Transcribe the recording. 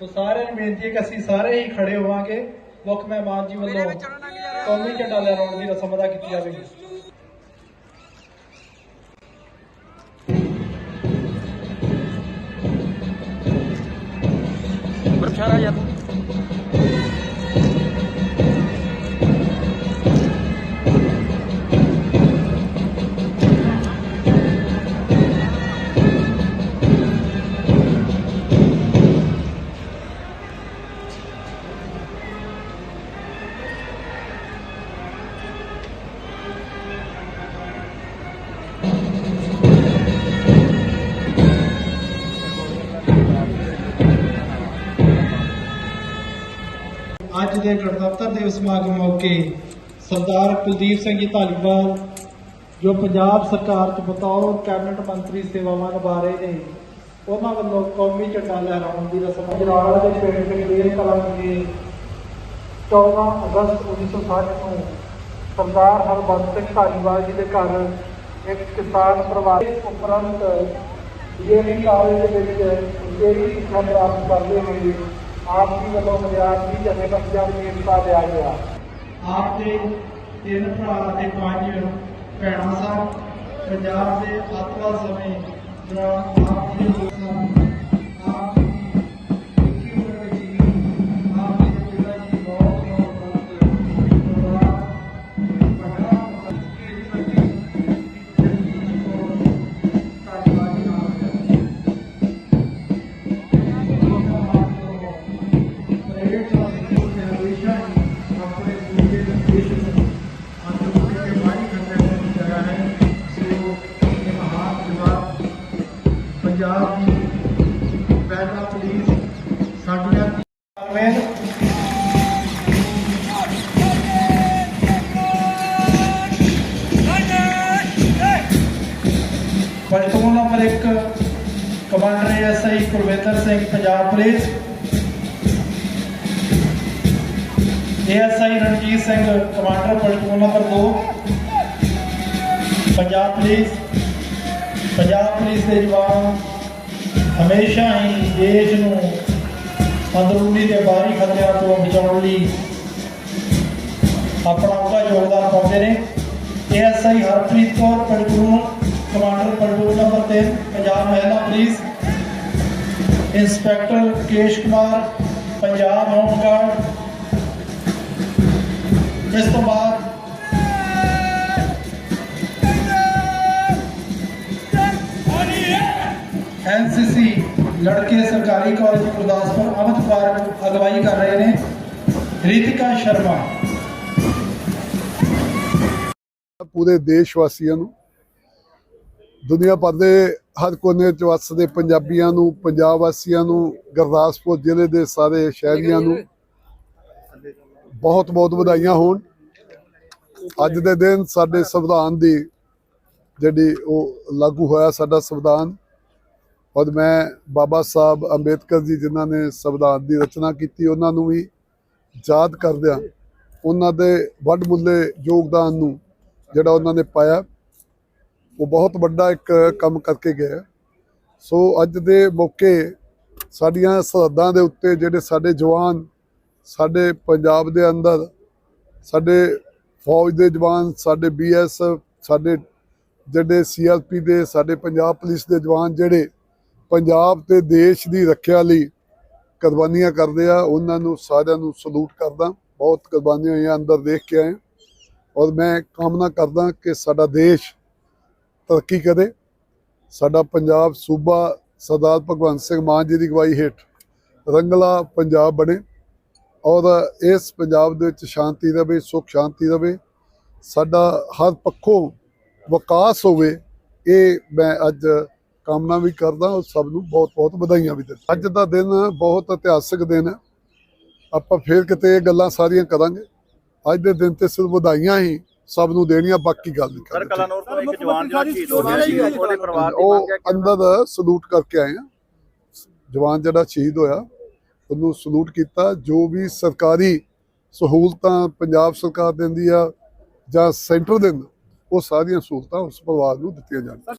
ਸੋ ਸਾਰਿਆਂ ਨੂੰ ਬੇਨਤੀ ਹੈ ਕਿ ਅਸੀਂ ਸਾਰੇ ਹੀ ਖੜੇ ਹੋਵਾਂਗੇ ਮੁੱਖ ਮਹਿਮਾਨ ਜੀ ਵੱਲੋਂ ਕੌਮੀ ਝੰਡਾ ਲਹਿਰਾਉਣ ਦੀ ਰਸਮ ਅਦਾ ਕੀਤੀ ਜਾਵੇਗੀ ਬਰਖਾਰਾ ਯਾਰ ਅੱਜ ਦੇ ਗਣਤੰਤਰ ਦਿਵਸ ਸਮਾਗਮ ਮੌਕੇ ਸਰਦਾਰ ਕੁਲਦੀਪ ਸਿੰਘ ਜੀ ਧਾਲੀਵਾਲ, ਜੋ ਪੰਜਾਬ ਸਰਕਾਰ ਤੋਂ ਬਤੌਰ ਕੈਬਨਿਟ ਮੰਤਰੀ ਸੇਵਾਵਾਂ ਨਿਭਾ ਰਹੇ ਨੇ, ਉਹਨਾਂ ਵੱਲੋਂ ਕੌਮੀ ਝੰਡਾ ਲਹਿਰਾਉਣ ਦੀ ਰਸਮ ਜਲਾਲ ਦੇ ਪਿੰਡ ਜਗਲੇਲ ਕਲਾਂ ਵਿਖੇ 14 ਅਗਸਤ 1960 ਨੂੰ ਸਰਦਾਰ ਹਰਬੰਸ ਸਿੰਘ ਧਾਲੀਵਾਲ ਜੀ ਦੇ ਘਰ ਇੱਕ ਕਿਸਾਨ ਪਰਿਵਾਰ ਉਪਰੰਤ ਜਿਹੜੀ ਕਾਲਜ ਦੇ ਵਿੱਚ ਜਿਹੜੀ ਸਿੱਖਿਆ ਪ੍ਰਾਪਤ ਕਰਦੇ ਹੋਏ ਆਪ ਜੀ ਵੱਲੋਂ ਪੰਜਾਬ ਦੀ ਨੂੰ ਹਿੱਸਾ ਲਿਆ ਗਿਆ ਆਪ ਦੇ ਤਿੰਨ ਭਰਾ ਤੇ ਪੰਜ ਭੈਣਾਂ ਸਨ। ਪੰਜਾਬ ਦੇ ਆਤਵਾ ਸਮੇਂ ਦੌਰਾਨ ਆਪ ਜੀ ਦੇ ਸਨ में platoon number 1 commander SI Kulwinder Singh, Punjab police. ASI Ranjit Singh, commander platoon number 2 Punjab police. Punjab police ਦੇ ਜਵਾਨ ਹਮੇਸ਼ਾ ਹੀ ਦੇਸ਼ ਨੂੰ ਅੰਦਰੂਨੀ ਤੇ ਬਾਹਰੀ ਖਤਰਿਆਂ ਤੋਂ ਬਚਾਉਣ ਲਈ ਆਪਣਾ ਉਹਦਾ ਯੋਗਦਾਨ ਪਾਉਂਦੇ ਨੇ। ASI Harpreet Kaur platoon commander platoon number 3 Punjab ਮਹਿਲਾ police. Inspector Kesh Kumar Punjab home guard. ਇਸ ਤੋਂ ਬਾਅਦ ਐਨਸੀਸੀ ਲੜਕੇ ਸਰਕਾਰੀ ਕਾਲਜ ਗੁਰਦਾਸਪੁਰ ਅਮਿਤ ਪਾਰਕ ਅਗਵਾਈ ਕਰ ਰਹੇ ਨੇ। ਰਿਤਿਕਾ ਸ਼ਰਮਾ। ਪੂਰੇ ਦੇਸ਼ ਵਾਸੀਆਂ ਨੂੰ, ਦੁਨੀਆ ਭਰ ਦੇ ਹਰ ਕੋਨੇ 'ਚ ਵੱਸਦੇ ਪੰਜਾਬੀਆਂ ਨੂੰ ਪੰਜਾਬ ਵਾਸੀਆਂ ਨੂੰ, ਗੁਰਦਾਸਪੁਰ ਜ਼ਿਲ੍ਹੇ ਦੇ ਸਾਰੇ ਸ਼ਹਿਰੀਆਂ ਨੂੰ ਬਹੁਤ ਬਹੁਤ ਵਧਾਈਆਂ ਹੋਣ। ਅੱਜ ਦੇ ਦਿਨ ਸਾਡੇ ਸੰਵਿਧਾਨ ਦੀ ਜਿਹੜੀ ਉਹ ਲਾਗੂ ਹੋਇਆ ਸਾਡਾ ਸੰਵਿਧਾਨ ਔਰ ਮੈਂ ਬਾਬਾ ਸਾਹਿਬ ਅੰਬੇਦਕਰ ਜੀ ਜਿਨ੍ਹਾਂ ਨੇ ਸੰਵਿਧਾਨ ਦੀ ਰਚਨਾ ਕੀਤੀ, ਉਹਨਾਂ ਨੂੰ ਵੀ ਯਾਦ ਕਰਦਿਆਂ ਉਹਨਾਂ ਦੇ ਵੱਡ ਮੁੱਲੇ ਯੋਗਦਾਨ ਨੂੰ ਜਿਹੜਾ ਉਹਨਾਂ ਨੇ ਪਾਇਆ, ਉਹ ਬਹੁਤ ਵੱਡਾ ਇੱਕ ਕੰਮ ਕਰਕੇ ਗਿਆ। ਸੋ ਅੱਜ ਦੇ ਮੌਕੇ ਸਾਡੀਆਂ ਸਰਹੱਦਾਂ ਦੇ ਉੱਤੇ ਜਿਹੜੇ ਸਾਡੇ ਜਵਾਨ, ਸਾਡੇ ਪੰਜਾਬ ਦੇ ਅੰਦਰ, ਸਾਡੇ ਫੌਜ ਦੇ ਜਵਾਨ, ਸਾਡੇ ਬੀਐਸਐਫ ਸਾਡੇ ਜਿਹੜੇ ਸੀਆਰਪੀ ਦੇ, ਸਾਡੇ ਪੰਜਾਬ ਪੁਲਿਸ ਦੇ ਜਵਾਨ ਜਿਹੜੇ ਪੰਜਾਬ ਤੇ ਦੇਸ਼ ਦੀ ਰੱਖਿਆ ਲਈ ਕੁਰਬਾਨੀਆਂ ਕਰਦੇ ਆ, ਉਹਨਾਂ ਨੂੰ ਸਾਰਿਆਂ ਨੂੰ ਸਲੂਟ ਕਰਦਾ। ਬਹੁਤ ਕੁਰਬਾਨੀਆਂ ਹੋਈਆਂ, ਅੰਦਰ ਦੇਖ ਕੇ ਆਏ। ਔਰ ਮੈਂ ਕਾਮਨਾ ਕਰਦਾ ਕਿ ਸਾਡਾ ਦੇਸ਼ ਤਰੱਕੀ ਕਰੇ। ਸਾਡਾ ਪੰਜਾਬ ਸੂਬਾ ਸਰਦਾਰ ਭਗਵੰਤ ਸਿੰਘ ਮਾਨ ਜੀ ਦੀ ਅਗਵਾਈ ਹੇਠ ਰੰਗਲਾ ਪੰਜਾਬ ਬਣੇ। ਔਰ ਇਸ ਪੰਜਾਬ ਦੇ ਵਿੱਚ ਸ਼ਾਂਤੀ ਰਵੇ, ਸੁਖ ਸ਼ਾਂਤੀ ਰਵੇ। ਸਾਡਾ ਹਰ ਪੱਖੋਂ ਵਿਕਾਸ ਹੋਵੇ, ਇਹ ਮੈਂ ਅੱਜ ਕਾਮਨਾ ਵੀ ਕਰਦਾ ਔਰ ਸਭ ਨੂੰ ਬਹੁਤ ਬਹੁਤ ਵਧਾਈਆਂ ਵੀ ਦਿੰਦਾ। ਅੱਜ ਦਾ ਦਿਨ ਬਹੁਤ ਇਤਿਹਾਸਕ ਦਿਨ ਹੈ। ਆਪਾਂ ਫੇਰ ਕਿਤੇ ਇਹ ਗੱਲਾਂ ਸਾਰੀਆਂ ਕਰਾਂਗੇ। ਅੱਜ ਦੇ ਦਿਨ ਤੇ ਸਿਰਫ ਵਧਾਈਆਂ ਹੀ ਸਭ ਨੂੰ ਦੇਣੀਆਂ ਬਾਕੀ ਗੱਲ ਨਹੀਂ ਸਰ ਕਰਨੀ। ਕਲਾਨੌਰ ਤੋਂ ਇੱਕ ਜਵਾਨ ਜਿਹੜਾ ਸ਼ਹੀਦ ਹੋ ਗਿਆ ਸੀ ਉਹਦੇ ਪਰਿਵਾਰ ਦੀ ਮੰਗ ਉਹ ਹੈ ਕਿ ਅੰਦਰ ਸਲੂਟ ਕਰਕੇ ਆਏ ਆ। ਜਵਾਨ ਜਿਹੜਾ ਸ਼ਹੀਦ ਹੋਇਆ ਉਹਨੂੰ ਸਲੂਟ ਕੀਤਾ। ਜੋ ਵੀ ਸਰਕਾਰੀ ਸਹੂਲਤਾਂ ਪੰਜਾਬ ਸਰਕਾਰ ਦਿੰਦੀ ਆ ਜਾਂ ਸੈਂਟਰ ਦਿੰਦਾ ਉਹ ਸਾਰੀਆਂ ਸਹੂਲਤਾਂ ਉਸ ਪਰਿਵਾਰ ਨੂੰ ਦਿੱਤੀਆਂ ਜਾਣ